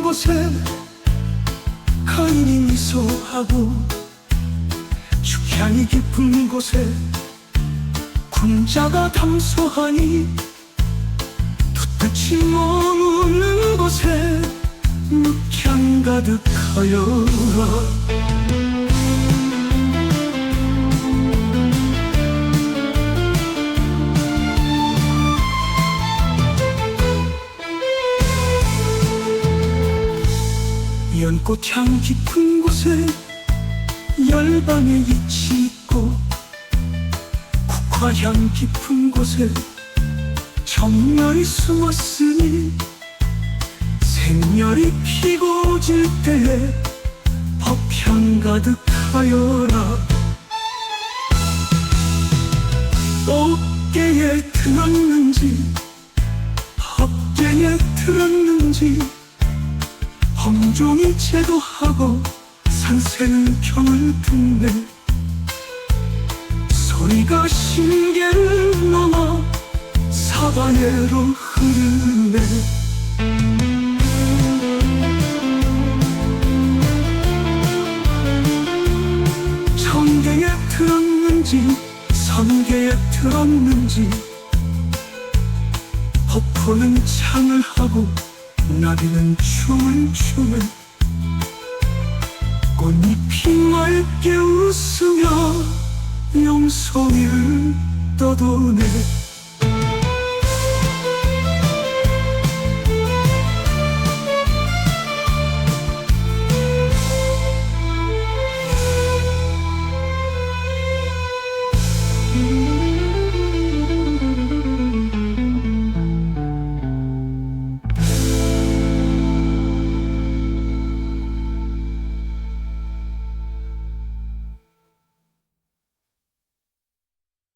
곳에 가인이 미소하고 축향이 깊은 곳에 군자가 담소하니 풋빛이 머무는 곳에 묵향 가득하여라 연꽃 향 깊은 곳에 열방의 이치 있고 국화향 깊은 곳에 정열이 숨었으니 생열이 피고 질 때에 법향 가득하여라. 어깨에 들었는지 헛개에 들었는지 범종이 제도하고 산새는 병을 듣네. 소리가 신계를 넘어 사바네로 흐르네. 청계에 들었는지 선계에 들었는지 폭포는 창을 하고 나비는 춤을 추네 꽃잎이 맑게 웃으며 용송이를 떠도네